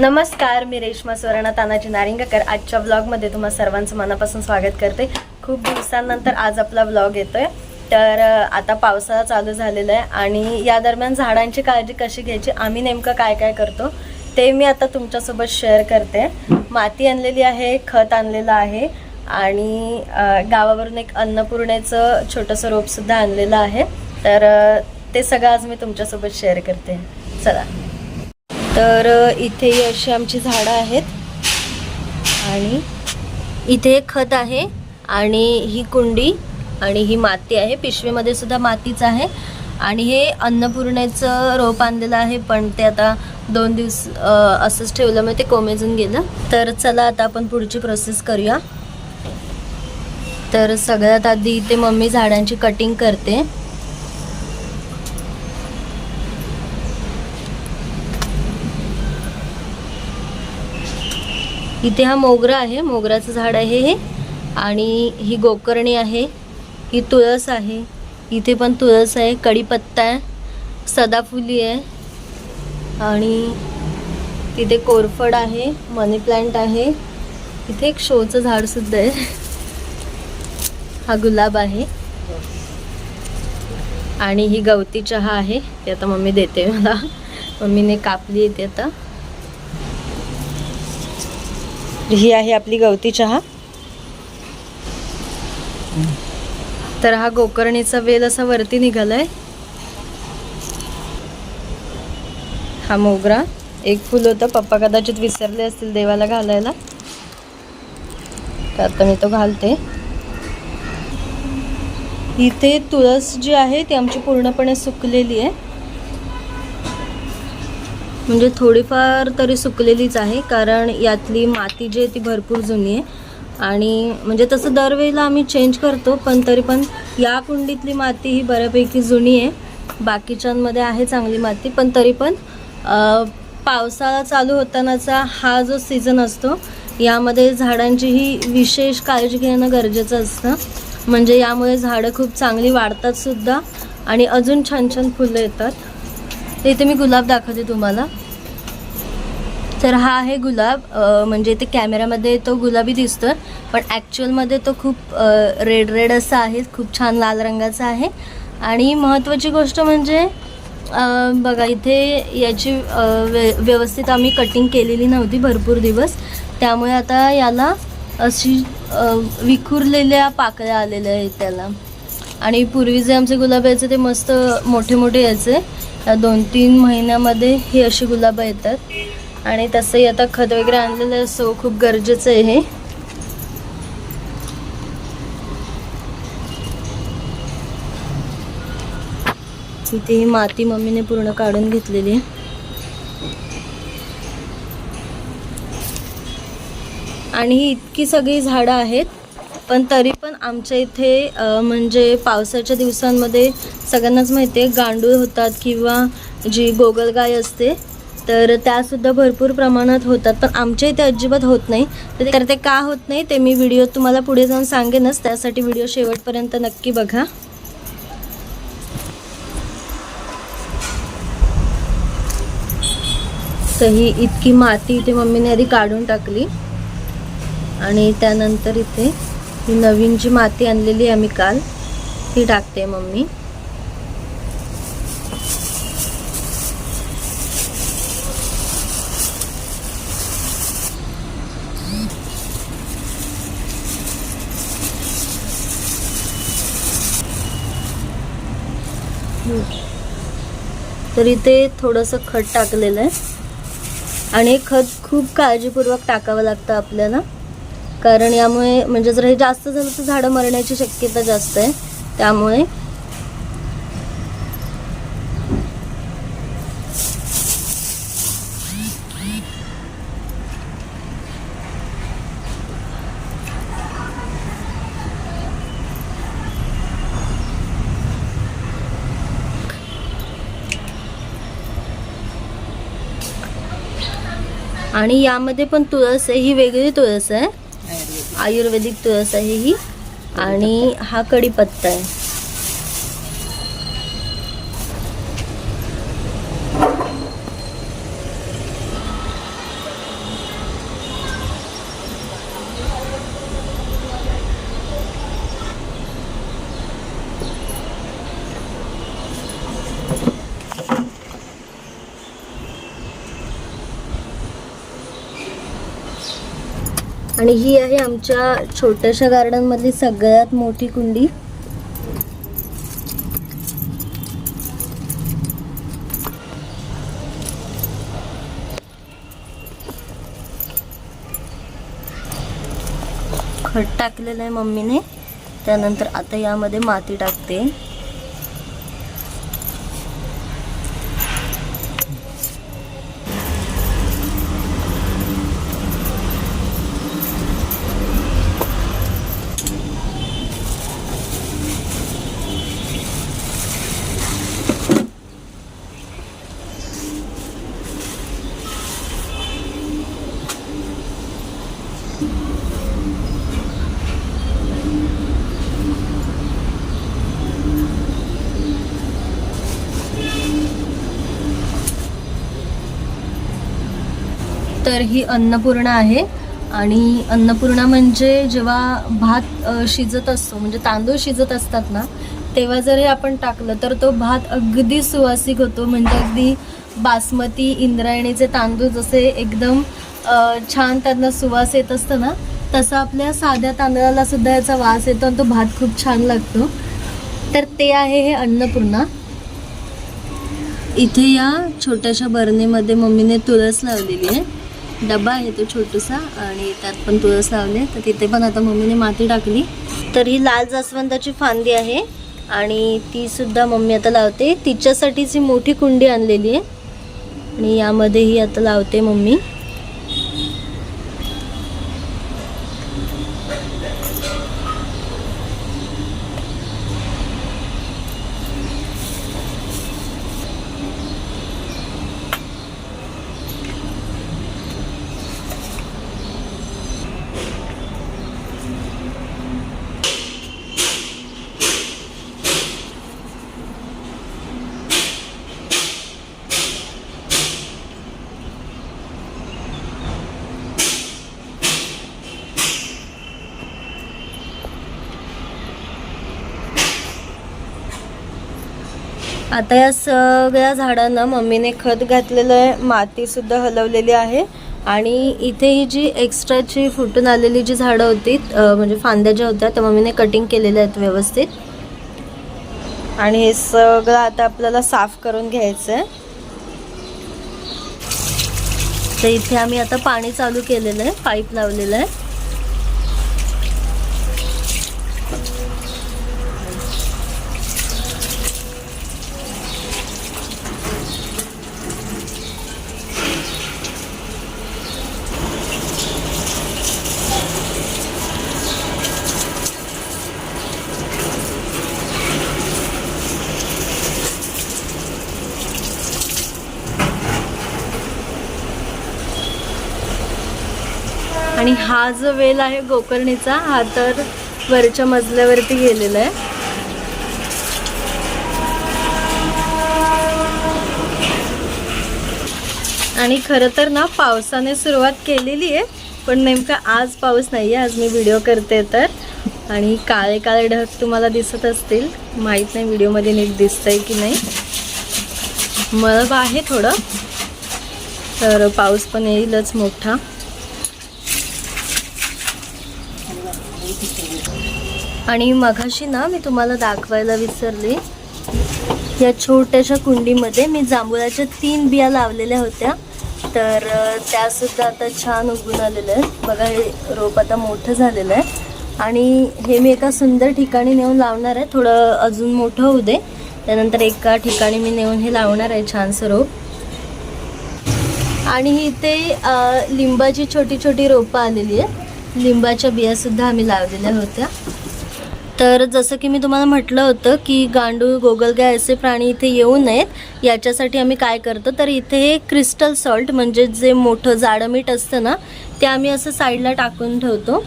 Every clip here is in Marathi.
नमस्कार मी रेश्मा सुवर्णा तानाजी नारिंगकर. आजच्या ब्लॉगमध्ये तुम्हा सर्वांचं मनापासून स्वागत करते. खूप दिवसांनंतर आज आपला ब्लॉग येतोय. तर आता पावसाळा चालू झालेला आहे आणि या दरम्यान झाडांची काळजी कशी घ्यायची आम्ही नेमकं काय काय करतो ते मी आता तुमच्यासोबत शेअर करते. माती आणलेली आहे खत आणलेलं आहे आणि गावावरून एक अन्नपूर्णेचं छोटंसं रोपसुद्धा आणलेलं आहे. तर ते सगळं आज मी तुमच्यासोबत शेअर करते. चला. तर इथेही असे अशी आमची झाडं आहेत. आणि इथे एक खत आहे आणि ही कुंडी आणि ही माती आहे. पिशवीमध्ये सुद्धा मातीच आहे. आणि हे अन्नपूर्णेचं रोप आणलेलं आहे पण ते आता दोन दिवस असंच ठेवलं. ते कोमेजून गेलं. तर चला आता आपण पुढची प्रोसेस करूया. तर सगळ्यात आधी इथे मम्मी झाडांची कटिंग करते. इथे हा मोगरा आहे. मोगराचं झाड आहे हे. आणि ही गोकर्णी आहे. ही तुळस आहे. इथे पण तुळस आहे. कढीपत्ता आहे. सदाफुली आहे. आणि तिथे कोरफड आहे. मनी प्लांट आहे. इथे एक शोचं झाडसुद्धा आहे. हा गुलाब आहे. आणि ही गवती चहा आहे. ती आता मम्मी देते मला. मम्मीने कापली आहे ती आता. ही आहे आपली गवती चहा. तर हा गोकर्णीचा वेल असा वरती निघालाय. हा मोगरा. एक फुल होतं. पप्पा कदाचित विसरले असतील देवाला घालायला. तर आता मी तो घालते. इथे तुळस जी आहे ती आमची पूर्णपणे सुकलेली आहे. म्हणजे थोडीफार तरी सुकलेलीच आहे कारण यातली माती जी आहे ती भरपूर जुनी आहे. आणि म्हणजे तसं दरवेळेला आम्ही चेंज करतो पण तरी पण या कुंडीतली माती ही बऱ्यापैकी जुनी आहे. बाकीच्यांमध्ये आहे चांगली माती पण तरी पण पावसाळा चालू होतानाचा हा जो सीझन असतो यामध्ये झाडांची ही विशेष काळजी घेणं गरजेचं असतं. म्हणजे यामुळे झाडं खूप चांगली वाढतात सुद्धा आणि अजून छान छान फुलं येतात. इथे मी गुलाब दाखवते तुम्हाला. तर हा आहे गुलाब म्हणजे ते कॅमेऱ्यामध्ये तो गुलाबी दिसतो पण ॲक्च्युअलमध्ये तो खूप रेड रेड असा आहे खूप छान लाल रंगाचा आहे. आणि महत्त्वाची गोष्ट म्हणजे बघा इथे याची व्य व्यवस्थित आम्ही कटिंग केलेली नव्हती भरपूर दिवस. त्यामुळे आता याला अशी विखुरलेल्या पाकळ्या आलेल्या आहेत त्याला. आणि पूर्वी जे आमचे गुलाब यायचे ते मस्त मोठे मोठे यायचे. त्या दोन तीन महिन्यामध्ये ही अशी गुलाबं येतात. आणि तसंही आता खत वगैरे आणलेलं असो खूप गरजेचं आहे हे. इथे ही माती मम्मीने पूर्ण काढून घेतलेली आहे. आणि ही इतकी सगळी झाडं आहेत पण तरी पण आमच्या इथे म्हणजे पावसाच्या दिवसांमध्ये सगळ्यांनाच माहिती आहे गांडूळ होतात किंवा जी गोगलगाय असते तर त्यासुद्धा भरपूर प्रमाणात होतात. पण आमच्या इथे अजिबात होत नाही. तर ते- तर ते का होत नाही ते मी व्हिडिओ तुम्हाला पुढे जाऊन सांगेनच. त्यासाठी व्हिडिओ शेवटपर्यंत नक्की बघा. तर ही इतकी माती इथे मम्मीने आधी काढून टाकली. आणि त्यानंतर इथे ही नवीन जी माती आणलेली आहे आम्ही काल ती टाकते मम्मी. तर इथे थोडंसं खत टाकलेलं आहे. आणि खत खूप काळजीपूर्वक टाकावं लागतं आपल्याला. कारण यामुळे म्हणजे जर हे जास्त झालं तर झाडं मरण्याची शक्यता जास्त आहे. त्यामुळे आणि यामध्ये पण तुळस आहे. ही वेगळी तुळस आहे. आयुर्वेदिक तुळस आहे ही आणि हा कढीपत्ता आहे. आणि ही आहे आमच्या छोट्याशा गार्डनमधली सगळ्यात मोठी कुंडी. खत टाकलेलं आहे मम्मीने. त्यानंतर आता यामध्ये माती टाकते. तर ही अन्नपूर्णा आहे. आणि अन्नपूर्णा म्हणजे जेव्हा भात शिजत असतो म्हणजे तांदूळ शिजत असतात ना तेव्हा जर हे आपण टाकलं तर तो भात अगदी सुवासिक होतो. म्हणजे अगदी बासमती इंद्रायणीचे तांदूळ जसे एकदम छान त्यांना सुवास येत असतं ना तसं आपल्या साध्या तांदळाला सुद्धा याचा वास येतो आणि तो भात खूप छान लागतो. तर ते आहे हे अन्नपूर्णा. इथे या छोट्याशा बरणीमध्ये मम्मीने तुळस लावलेली आहे. डबा आहे तो छोटूसा आणि त्यात पण तुळस लावले. तर तिथे पण आता मम्मीने माती टाकली. तर ही लाल जास्वंदाची फांदी आहे आणि ती सुद्धा मम्मी आता लावते. तिच्यासाठीच ही मोठी कुंडी आणलेली आहे आणि यामध्ये ही आता लावते मम्मी. आता या सगळ्या झाडांना मम्मीने खत घातलेलं आहे मातीसुद्धा हलवलेली आहे. आणि इथे ही जी एक्स्ट्राची फुटून आलेली जी झाडं होती म्हणजे फांद्या ज्या होत्या त्या मम्मीने कटिंग केलेल्या आहेत व्यवस्थित. आणि हे सगळं आता आपल्याला साफ करून घ्यायचं आहे. तर इथे आम्ही आता पाणी चालू केलेलं आहे पाईप लावलेलं आहे. आणि हा जो वेल आहे गोकर्णीचा हा तर वरच्या मजल्यावरती गेलेला आहे. आणि खरं तर ना पावसाने सुरुवात केलेली आहे पण नेमका आज पाऊस नाही आहे आज मी व्हिडिओ करते तर. आणि काळे काळे ढग तुम्हाला दिसत असतील माहीत नाही व्हिडिओमध्ये नीट दिसतंय की नाही. मळब आहे थोडं तर पाऊस पण येईलच मोठा. आणि मघाशी ना मी तुम्हाला दाखवायला विसरले. या छोट्याशा कुंडीमध्ये मी जांभुळाच्या तीन बिया लावलेल्या होत्या. तर त्यासुद्धा आता छान उगून आलेल्या आहेत. बघा हे रोप आता मोठं झालेलं आहे. आणि हे मी एका सुंदर ठिकाणी नेऊन लावणार आहे. थोडं अजून मोठं होऊ दे. त्यानंतर एका ठिकाणी मी नेऊन हे लावणार आहे छानसं रोप. आणि इथे लिंबाची छोटी छोटी रोपं आलेली आहे लिंबाच्या बियासुद्धा आम्ही लावलेल्या होत्या. तर जसं की मी तुम्हाला म्हटलं होतं की गांडूळ गोगलगाय असे प्राणी इथे येऊ नयेत. याच्यासाठी आम्ही काय करतो? तर इथे हे क्रिस्टल सॉल्ट म्हणजे जे मोठं जाडं मीठ असतं ना ते आम्ही असं साईडला टाकून ठेवतो.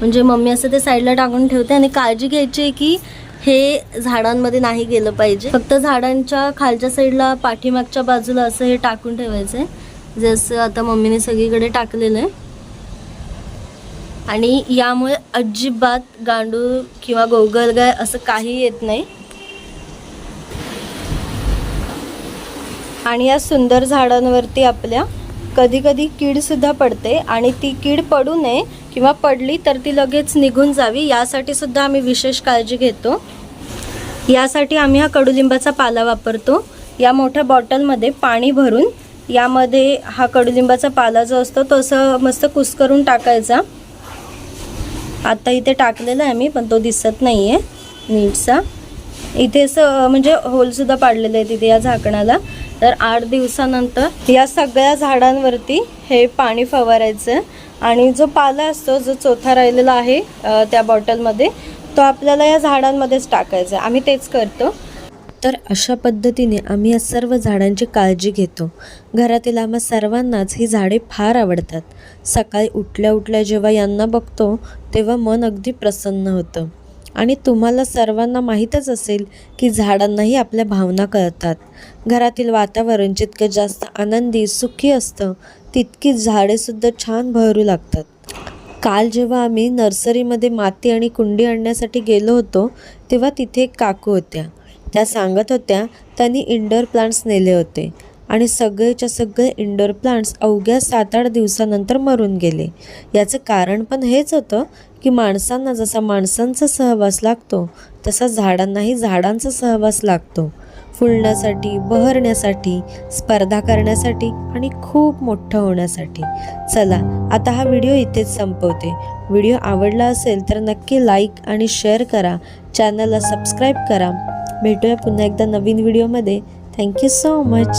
म्हणजे मम्मी असं ते साईडला टाकून ठेवते आणि काळजी घ्यायची आहे की हे झाडांमध्ये नाही गेलं पाहिजे. फक्त झाडांच्या खालच्या साईडला पाठीमागच्या बाजूला असं हे टाकून ठेवायचं आहे जसं आता मम्मीने सगळीकडे टाकलेलं आहे. आणि यामुळे अजिबात गांडूळ किंवा गोगलगाय असं काही येत नाही. आणि या सुंदर झाडांवरती आपल्या कधी कधी कीडसुद्धा पडते आणि ती कीड पडू नये किंवा पडली तर ती लगेच निघून जावी यासाठी सुद्धा आम्ही विशेष काळजी घेतो. यासाठी आम्ही हा कडुलिंबाचा पाला वापरतो. या मोठ्या बॉटलमध्ये पाणी भरून यामध्ये हा कडुलिंबाचा पाला जो असतो तो असं मस्त कुस्करून टाकायचा. आत्ता इथे टाकलेला आहे मी पण तो दिसत नाही आहे नीटसा. इथे असं म्हणजे होलसुद्धा पाडलेलं आहे तिथे या झाकणाला. तर आठ दिवसानंतर या सगळ्या झाडांवरती हे पाणी फवारायचं आहे. आणि जो पाला असतो जो चोथा राहिलेला आहे त्या बॉटलमध्ये तो आपल्याला या झाडांमध्येच टाकायचा आहे. आम्ही तेच करतो. तर अशा पद्धतीने आम्ही या सर्व झाडांची काळजी घेतो. घरातील आम्हा सर्वांनाच ही झाडे फार आवडतात. सकाळी उठल्या उठल्या जेव्हा यांना बघतो तेव्हा मन अगदी प्रसन्न होतं. आणि तुम्हाला सर्वांना माहीतच असेल की झाडांनाही आपल्या भावना कळतात. घरातील वातावरण जितकं जास्त आनंदी सुखी असतं तितकी झाडेसुद्धा छान बहरू लागतात. काल जेव्हा आम्ही नर्सरीमध्ये माती आणि कुंडी आणण्यासाठी गेलो होतो तेव्हा तिथे एक काकू होत्या. त्या सांगत होत्या त्यांनी इंडोर प्लांट्स नेले होते. आणि सगळेच्या सगळे इंडोर प्लांट्स अवघ्या सात आठ दिवसानंतर मरून गेले. याचं कारण पण हेच होतं की माणसांना जसा माणसांचा सहवास लागतो तसा झाडांनाही झाडांचा सहवास लागतो. फुलण्यासाठी बहरण्यासाठी स्पर्धा करण्यासाठी आणि खूप मोठं होण्यासाठी. चला आता हा व्हिडिओ इथेच संपवते. व्हिडिओ आवडला असेल तर नक्की लाईक आणि शेअर करा. चॅनलला सबस्क्राईब करा. भेटूया पुन्हा एकदा नवीन व्हिडिओमध्ये थँक्यू सो मच